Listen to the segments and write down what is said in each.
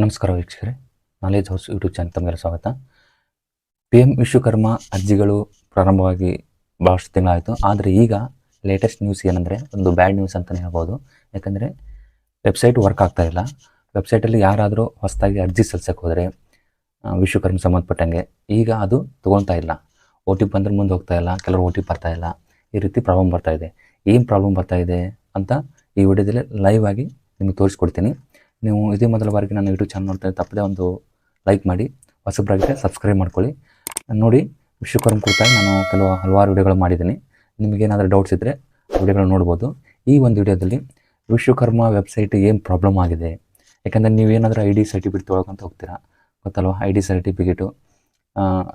ನಮಸ್ಕಾರ ವೀಕ್ಷಕರೇ knowledge house YouTube channel ತಮಗೆ ಸ್ವಾಗತ. ಪಿ ಎಂ ವಿಶ್ವಕರ್ಮ ಅರ್ಜಿಗಳು ಪ್ರಾರಂಭವಾಗಿ ಭಾಳಷ್ಟು ತಿಂಗಳಾಯಿತು. ಆದರೆ ಈಗ ಲೇಟೆಸ್ಟ್ ನ್ಯೂಸ್ ಏನಂದರೆ, ಒಂದು ಬ್ಯಾಡ್ ನ್ಯೂಸ್ ಅಂತಲೇ ಹೇಳ್ಬೋದು. ಯಾಕಂದರೆ ವೆಬ್ಸೈಟ್ ವರ್ಕ್ ಆಗ್ತಾ ಇಲ್ಲ. ವೆಬ್ಸೈಟಲ್ಲಿ ಯಾರಾದರೂ ಹೊಸದಾಗಿ ಅರ್ಜಿ ಸಲ್ಸಕ್ಕೆ ಹೋದರೆ ವಿಶ್ವಕರ್ಮ ಸಂಬಂಧಪಟ್ಟಂಗೆ ಈಗ ಅದು ತೊಗೊಳ್ತಾ ಇಲ್ಲ. ಒ ಟಿ ಪಿ ಬಂದ್ರೆ ಮುಂದೆ ಹೋಗ್ತಾ ಇಲ್ಲ. ಕೆಲವರು ಒ ಟಿ ಪಿ ಬರ್ತಾ ಇಲ್ಲ. ಈ ರೀತಿ ಪ್ರಾಬ್ಲಮ್ ಬರ್ತಾ ಇದೆ. ಏನು ಪ್ರಾಬ್ಲಮ್ ಬರ್ತಾ ಇದೆ ಅಂತ ಈ ವಿಡಿಯೋದಲ್ಲಿ ಲೈವ್ ಆಗಿ ನಿಮಗೆ ತೋರಿಸ್ಕೊಡ್ತೀನಿ. ನೀವು ಇದೇ ಮೊದಲ ಬಾರಿಗೆ ನಾನು ಯೂಟ್ಯೂಬ್ ಚಾನಲ್ ನೋಡ್ತಾ ತಪ್ಪದೇ ಒಂದು ಲೈಕ್ ಮಾಡಿ ಹೊಸಬ್ರಾಗಿದ್ದರೆ ಸಬ್ಸ್ಕ್ರೈಬ್ ಮಾಡ್ಕೊಳ್ಳಿ. ನೋಡಿ, ವಿಶ್ವಕರ್ಮ ಕುರಿತಾಗಿ ನಾನು ಕೆಲವು ಹಲವಾರು ವಿಡಿಯೋಗಳು ಮಾಡಿದ್ದೀನಿ. ನಿಮಗೇನಾದರೂ ಡೌಟ್ಸ್ ಇದ್ದರೆ ವಿಡಿಯೋಗಳು ನೋಡ್ಬೋದು. ಈ ಒಂದು ವಿಡಿಯೋದಲ್ಲಿ ವಿಶ್ವಕರ್ಮ ವೆಬ್ಸೈಟ್ ಏನು ಪ್ರಾಬ್ಲಮ್ ಆಗಿದೆ? ಯಾಕಂದರೆ ನೀವೇನಾದರೂ ಐ ಡಿ ಸರ್ಟಿಫಿಕೇಟ್ ತೊಗೊಳಕಂತ ಹೋಗ್ತೀರಾ? ಗೊತ್ತಲ್ವ? ಐ ಡಿ ಸರ್ಟಿಫಿಕೇಟು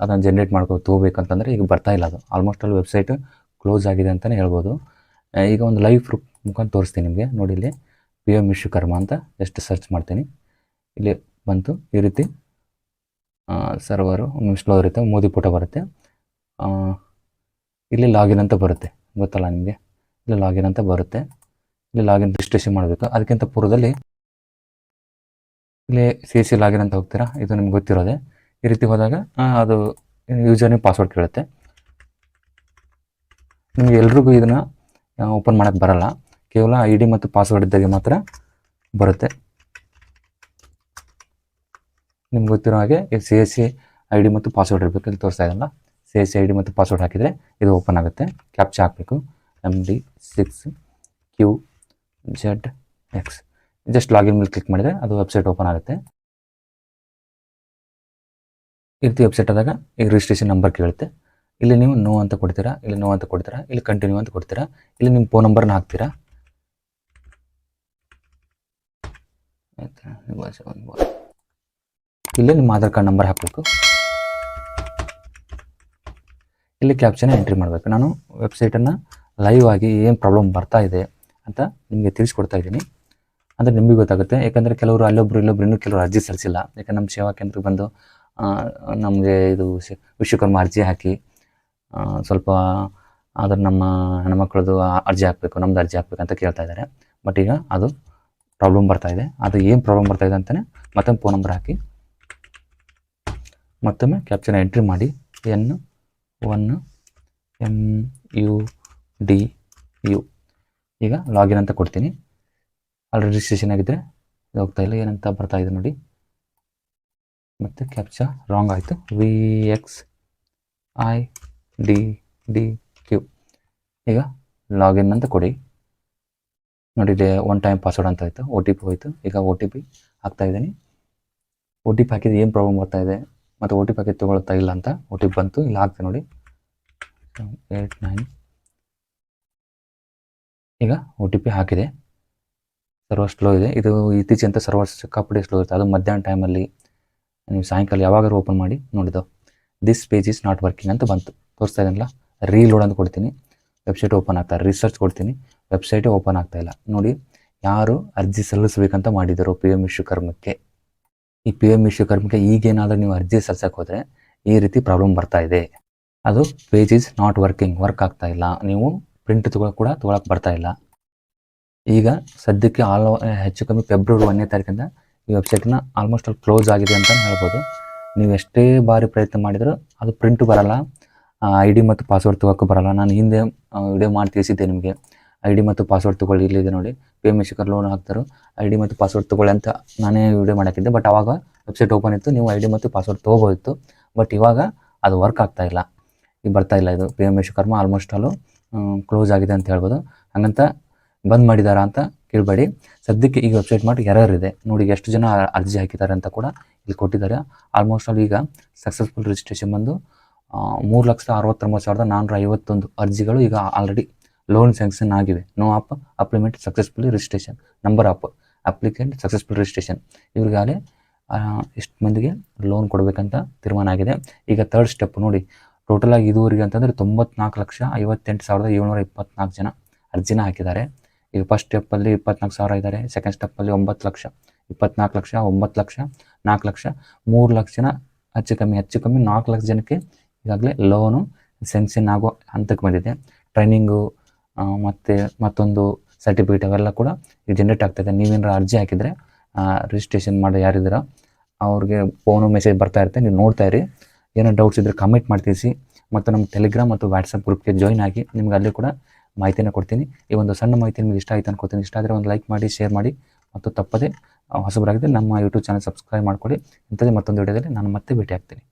ಅದನ್ನು ಜನ್ರೇಟ್ ಮಾಡ್ಕೊ, ತೊಗೋಬೇಕಂತಂದರೆ ಈಗ ಬರ್ತಾ ಇಲ್ಲ ಅದು. ಆಲ್ಮೋಸ್ಟ್ ಅಲ್ಲಿ ವೆಬ್ಸೈಟ್ ಕ್ಲೋಸ್ ಆಗಿದೆ ಅಂತಲೇ ಹೇಳ್ಬೋದು. ಈಗ ಒಂದು ಲೈವ್ ಪ್ರೂಫ್ ಮುಖಾಂತರ ತೋರಿಸ್ತೀನಿ ನಿಮಗೆ. ನೋಡಿ ಇಲ್ಲಿ. ಪಿ ಎಂ ವಿಶ್ವಕರ್ಮ ಅಂತ ಜಸ್ಟ್ ಸರ್ಚ್ ಮಾಡ್ತೀನಿ. ಇಲ್ಲಿ ಬಂತು, ಈ ರೀತಿ ಸರ್ವರು ಒಂದು ಸ್ಲೋ ಇರುತ್ತೆ, ಮೋದಿ ಪುಟ ಬರುತ್ತೆ. ಇಲ್ಲಿ ಲಾಗಿನ್ ಅಂತ ಬರುತ್ತೆ, ಗೊತ್ತಲ್ಲ ನಿಮಗೆ? ಇಲ್ಲಿ ಲಾಗಿನ್ ಅಂತ ಬರುತ್ತೆ. ಇಲ್ಲಿ ಲಾಗಿನ್ ರಿಜಿಸ್ಟ್ರೇಷನ್ ಮಾಡಬೇಕು. ಅದಕ್ಕಿಂತ ಪೂರ್ವದಲ್ಲಿ ಇಲ್ಲಿ ಸಿ ಸಿ ಲಾಗಿನ್ ಅಂತ ಹೋಗ್ತೀರಾ? ಇದು ನಿಮ್ಗೆ ಗೊತ್ತಿರೋದೆ. ಈ ರೀತಿ ಹೋದಾಗ ಅದು ಯೂಸರ್ ನೇಮ್ ಪಾಸ್ವರ್ಡ್ ಕೇಳುತ್ತೆ. ನಿಮಗೆ ಎಲ್ರಿಗೂ ಇದನ್ನು ಓಪನ್ ಮಾಡೋಕ್ಕೆ ಬರಲ್ಲ. ಕೇವಲ ಐ ಡಿ ಮತ್ತು ಪಾಸ್ವರ್ಡ್ ಇದ್ದಾಗೆ ಮಾತ್ರ ಬರುತ್ತೆ. ನಿಮ್ಗೆ ಗೊತ್ತಿರೋ ಹಾಗೆ C S C I D ಮತ್ತು ಪಾಸ್ವರ್ಡ್ ಇರಬೇಕು ಇಲ್ಲಿ ತೋರಿಸ್ತಾ ಇದಲ್ಲ C S C I D ಮತ್ತು ಪಾಸ್ವರ್ಡ್ ಹಾಕಿದರೆ ಇದು ಓಪನ್ ಆಗುತ್ತೆ. ಕ್ಯಾಪ್ಚಾ ಹಾಕಬೇಕು. M D six Q Z X just login ಮೇಲೆ ಕ್ಲಿಕ್ ಮಾಡಿದರೆ ಅದು ವೆಬ್ಸೈಟ್ ಓಪನ್ ಆಗುತ್ತೆ. ಈ ವೆಬ್ಸೈಟ್ ಆದಾಗ ಈಗ ರಿಜಿಸ್ಟ್ರೇಷನ್ ನಂಬರ್ ಕೇಳುತ್ತೆ. ಇಲ್ಲಿ ನೀವು ನೋ ಅಂತ ಕೊಡ್ತೀರಾ? ಇಲ್ಲಿ ನೋ ಅಂತ ಕೊಡ್ತೀರಾ? ಇಲ್ಲಿ ಕಂಟಿನ್ಯೂ ಅಂತ ಕೊಡ್ತೀರಾ? ಇಲ್ಲಿ ನಿಮ್ಮ ಫೋನ್ ನಂಬರ್ನ ಹಾಕ್ತೀರಾ? ಆಯ್ತಾ? ಇಲ್ಲಿ ನಿಮ್ಮ ಆಧಾರ್ ಕಾರ್ಡ್ ನಂಬರ್ ಹಾಕಬೇಕು. ಇಲ್ಲಿ ಕ್ಯಾಪ್ಚನ ಎಂಟ್ರಿ ಮಾಡಬೇಕು. ನಾನು ವೆಬ್ಸೈಟನ್ನು ಲೈವ್ ಆಗಿ ಏನು ಪ್ರಾಬ್ಲಮ್ ಬರ್ತಾ ಇದೆ ಅಂತ ನಿಮಗೆ ತಿಳಿಸ್ಕೊಡ್ತಾ ಇದ್ದೀನಿ. ಅಂದರೆ ನಿಮಗೆ ಗೊತ್ತಾಗುತ್ತೆ. ಯಾಕಂದರೆ ಕೆಲವರು ಅಲ್ಲೊಬ್ರು ಇಲ್ಲೊಬ್ರು ಇನ್ನೂ ಕೆಲವರು ಅರ್ಜಿ ಸಲ್ಲಿಸಿಲ್ಲ. ಯಾಕಂದ್ರೆ ನಮ್ಮ ಸೇವಾ ಕೇಂದ್ರಕ್ಕೆ ಬಂದು ನಮಗೆ ಇದು ವಿಶ್ವಕರ್ಮ ಅರ್ಜಿ ಹಾಕಿ ಸ್ವಲ್ಪ ಅದರ ನಮ್ಮ ಹೆಣ್ಮಕ್ಳದ್ದು ಅರ್ಜಿ ಹಾಕಬೇಕು ನಮ್ಮದು ಅರ್ಜಿ ಹಾಕಬೇಕು ಅಂತ ಕೇಳ್ತಾ ಇದ್ದಾರೆ. ಬಟ್ ಈಗ ಅದು ಪ್ರಾಬ್ಲಮ್ ಬರ್ತಾ ಇದೆ. ಅದು ಏನು ಪ್ರಾಬ್ಲಮ್ ಬರ್ತಾ ಇದೆ ಅಂತಲೇ ಮತ್ತೊಮ್ಮೆ ಫೋನ್ ನಂಬರ್ ಹಾಕಿ. ಮತ್ತೊಮ್ಮೆ ಕ್ಯಾಪ್ಚರ್ ಎಂಟ್ರಿ ಮಾಡಿ. N one M U D U ಈಗ ಲಾಗಿನ್ ಅಂತ ಕೊಡ್ತೀನಿ. ಅಲ್ಲಿ ರಿಜಿಸ್ಟ್ರೇಷನ್ ಆಗಿದ್ದರೆ ಇದು ಹೋಗ್ತಾ ಇಲ್ಲ. ಏನಂತ ಬರ್ತಾ ಇದೆ ನೋಡಿ. ಮತ್ತು ಕ್ಯಾಪ್ಚ ರಾಂಗ್ ಆಯಿತು. V X I D D Q ಈಗ ಲಾಗಿನ್ ಅಂತ ಕೊಡಿ. ನೋಡಿ ಒನ್ ಟೈಮ್ ಪಾಸ್ವರ್ಡ್ ಅಂತ ಆಯಿತು ಒ ಟಿ ಪಿ ಹೋಯಿತು. ಈಗ ಒ ಟಿ ಪಿ ಹಾಕ್ತಾ ಇದ್ದೀನಿ. ಒ ಟಿ ಪಿ ಹಾಕಿದ್ರೆ ಏನು ಪ್ರಾಬ್ಲಮ್ ಬರ್ತಾ ಇದೆ? ಮತ್ತು ಒ ಟಿ ಪಿ ಹಾಕಿದ್ದು ತೊಗೊಳ್ತಾ ಇಲ್ಲ ಅಂತ ಒ ಟಿ ಪಿ ಬಂತು. ಇಲ್ಲಿ ಹಾಕ್ತೆ ನೋಡಿ. ಏಯ್ಟ್ ನೈನ್ ಈಗ ಒ ಟಿ ಪಿ ಹಾಕಿದೆ. ಸರ್ವರ್ ಸ್ಲೋ ಇದೆ. ಇದು ಇತ್ತೀಚಿನಂತ ಸರ್ವರ್ ಸಿಕ್ಕಾಪಟ್ಟೆ ಸ್ಲೋ ಇರುತ್ತೆ. ಅದು ಮಧ್ಯಾಹ್ನ ಟೈಮಲ್ಲಿ ನೀವು ಸಾಯಂಕಾಲ ಯಾವಾಗಾದ್ರು ಓಪನ್ ಮಾಡಿ ನೋಡಿದ್ದು. This page is not working ಅಂತ ಬಂತು. ತೋರಿಸ್ತಾ ಇದ್ದೀನಲ್ಲ? ರೀಲೋಡ್ ಅಂತ ಕೊಡ್ತೀನಿ. ವೆಬ್ಸೈಟ್ ಓಪನ್ ಆಗ್ತಾರೆ ರಿಸರ್ಚ್ ಕೊಡ್ತೀನಿ. ವೆಬ್ಸೈಟೇ ಓಪನ್ ಆಗ್ತಾ ಇಲ್ಲ. ನೋಡಿ, ಯಾರು ಅರ್ಜಿ ಸಲ್ಲಿಸಬೇಕಂತ ಮಾಡಿದರು ಪಿ ಎಂ ವಿಶ್ವಕರ್ಮಕ್ಕೆ ಈ ಪಿ ಎಂ ವಿಶ್ವಕರ್ಮಕ್ಕೆ ಈಗೇನಾದರೂ ನೀವು ಅರ್ಜಿ ಸಲ್ಸಕ್ಕೆ ಹೋದರೆ ಈ ರೀತಿ ಪ್ರಾಬ್ಲಮ್ ಬರ್ತಾ ಇದೆ. ಅದು page is not working work ಆಗ್ತಾ ಇಲ್ಲ. ನೀವು ಪ್ರಿಂಟ್ ತಗೊಳಕ್ಕೆ ಕೂಡ ತೊಗೊಳಕ್ಕೆ ಬರ್ತಾ ಇಲ್ಲ. ಈಗ ಸದ್ಯಕ್ಕೆ ಆಲ್ ಹೆಚ್ಚು ಕಮ್ಮಿ ಫೆಬ್ರವರಿ ಒಂದನೇ ತಾರೀಕಿಂದ ಈ ವೆಬ್ಸೈಟ್ನ ಆಲ್ಮೋಸ್ಟ್ ಅಲ್ಲಿ ಕ್ಲೋಸ್ ಆಗಿದೆ ಅಂತ ಹೇಳ್ಬೋದು. ನೀವು ಎಷ್ಟೇ ಬಾರಿ ಪ್ರಯತ್ನ ಮಾಡಿದರೂ ಅದು ಪ್ರಿಂಟ್ ಬರಲ್ಲ. ಐ ಡಿ ಮತ್ತು ಪಾಸ್ವರ್ಡ್ ತೊಗೋಕ್ಕೆ ಬರಲ್ಲ. ನಾನು ಹಿಂದೆ ವಿಡಿಯೋ ಮಾಡಿ ತಿಳಿಸಿದ್ದೆ ನಿಮಗೆ. ಐ ಡಿ ಮತ್ತು ಪಾಸ್ವರ್ಡ್ ತೊಗೊಳ್ಳಿ ಇಲ್ಲಿದೆ ನೋಡಿ. ಪಿ ಎಂ ಶಿಖರ್ ಲೋನ್ ಹಾಕ್ತಾರೋ. ಐ ಡಿ ಮತ್ತು ಪಾಸ್ವರ್ಡ್ ತೊಗೊಳ್ಳಿ ಅಂತ ನಾನೇ ವಿಡಿಯೋ ಮಾಡೋಕ್ಕಿದ್ದೆ. ಬಟ್ ಅವಾಗ ವೆಬ್ಸೈಟ್ ಓಪನ್ ಇತ್ತು. ನೀವು ಐ ಡಿ ಮತ್ತು ಪಾಸ್ವರ್ಡ್ ತೊಗೋಬೋದಿತ್ತು. ಬಟ್ ಇವಾಗ ಅದು ವರ್ಕ್ ಆಗ್ತಾ ಇಲ್ಲ. ಈಗ ಬರ್ತಾ ಇಲ್ಲ ಇದು. P M Vishwakarma almost all close ಆಗಿದೆ ಅಂತ ಹೇಳ್ಬೋದು. ಹಂಗಂತ ಬಂದ್ ಮಾಡಿದಾರಾ ಅಂತ ಕೇಳಬೇಡಿ. ಸದ್ಯಕ್ಕೆ ಈಗ ವೆಬ್ಸೈಟ್ ಮಾಡಿ ಎರರ್ ಇದೆ. ನೋಡಿ, ಎಷ್ಟು ಜನ ಅರ್ಜಿ ಹಾಕಿದ್ದಾರೆ ಅಂತ ಕೂಡ ಇಲ್ಲಿ ಕೊಟ್ಟಿದ್ದಾರೆ. ಆಲ್ಮೋಸ್ಟ್ ಅಲ್ಲಿ ಈಗ ಸಕ್ಸಸ್ಫುಲ್ ರಿಜಿಸ್ಟ್ರೇಷನ್ ಬಂದು ಮೂರು ಲಕ್ಷದ ಅರವತ್ತೊಂಬತ್ತು ಸಾವಿರದ ನಾನ್ನೂರ ಐವತ್ತೊಂದು ಅರ್ಜಿಗಳು ಈಗ ಆಲ್ರೆಡಿ ಲೋನ್ ಸ್ಯಾಂಕ್ಷನ್ ಆಗಿದೆ. No of applicant successful registration number of applicant successful registration ಇವ್ರಿಗಾಗಲೇ ಎಷ್ಟು ಮಂದಿಗೆ ಲೋನ್ ಕೊಡಬೇಕಂತ ತೀರ್ಮಾನ ಆಗಿದೆ. ಈಗ ತರ್ಡ್ ಸ್ಟೆಪ್ ನೋಡಿ. ಟೋಟಲ್ ಆಗಿ ಇದುವರೆಗೆ ಅಂತಂದರೆ ತೊಂಬತ್ನಾಲ್ಕು ಲಕ್ಷ ಐವತ್ತೆಂಟು ಸಾವಿರದ ಏಳ್ನೂರ ಇಪ್ಪತ್ನಾಲ್ಕು ಜನ ಅರ್ಜಿನ ಹಾಕಿದ್ದಾರೆ. ಈಗ ಫಸ್ಟ್ ಸ್ಟೆಪ್ಪಲ್ಲಿ ಇಪ್ಪತ್ನಾಲ್ಕು ಸಾವಿರ ಇದ್ದಾರೆ. ಸೆಕೆಂಡ್ ಸ್ಟೆಪ್ಪಲ್ಲಿ ಒಂಬತ್ತು ಲಕ್ಷ, ಇಪ್ಪತ್ನಾಲ್ಕು ಲಕ್ಷ, ಒಂಬತ್ತು ಲಕ್ಷ, ನಾಲ್ಕು ಲಕ್ಷ, ಮೂರು ಲಕ್ಷ ಜನ ಹೆಚ್ಚು ಕಮ್ಮಿ ಹೆಚ್ಚು ಕಮ್ಮಿ ನಾಲ್ಕು ಲಕ್ಷ ಜನಕ್ಕೆ ಈಗಾಗಲೇ ಲೋನು ಸ್ಯಾಂಕ್ಷನ್ ಆಗೋ ಹಂತಕ್ಕೆ ಬಂದಿದೆ. ಟ್ರೈನಿಂಗು ಮತ್ತು ಮತ್ತೊಂದು ಸರ್ಟಿಫಿಕೇಟ್ ಅವೆಲ್ಲ ಕೂಡ ಜನರೇಟ್ ಆಗ್ತಾಯಿದೆ ನೀವೇನಾರ ಅರ್ಜಿ ಹಾಕಿದರೆ ರಿಜಿಸ್ಟ್ರೇಷನ್ ಮಾಡೋ ಯಾರಿದ್ದೀರ, ಅವ್ರಿಗೆ ಫೋನು ಮೆಸೇಜ್ ಬರ್ತಾ ಇರುತ್ತೆ. ನೀವು ನೋಡ್ತಾ ಇರಿ. ಏನೋ ಡೌಟ್ಸ್ ಇದ್ದರೆ ಕಮೆಂಟ್ ಮಾಡ್ತೀಸಿ ಮತ್ತು ನಮ್ಮ ಟೆಲಿಗ್ರಾಮ್ ಮತ್ತು ವಾಟ್ಸಪ್ ಗ್ರೂಪ್ಗೆ ಜಾಯ್ನ್ ಆಗಿ ನಿಮ್ಗೆ ಅಲ್ಲಿ ಕೂಡ ಮಾಹಿತಿನ ಕೊಡ್ತೀನಿ. ಈ ಒಂದು ಸಣ್ಣ ಮಾಹಿತಿ ನಿಮಗೆ ಇಷ್ಟ ಆಯ್ತು ಅನ್ಕೋತೀನಿ. ಇಷ್ಟ ಆದರೆ ಒಂದು ಲೈಕ್ ಮಾಡಿ ಶೇರ್ ಮಾಡಿ. ಮತ್ತು ತಪ್ಪದೆ ಹೊಸಬರಾಗಿದೆ ನಮ್ಮ ಯೂಟ್ಯೂಬ್ ಚಾನಲ್ ಸಬ್ಸ್ಕ್ರೈಬ್ ಮಾಡ್ಕೊಳ್ಳಿ. ಇಂಥದ್ದೇ ಮತ್ತೊಂದು ವಿಡಿಯೋದಲ್ಲಿ ನಾನು ಮತ್ತೆ ಭೇಟಿ ಆಗ್ತೀನಿ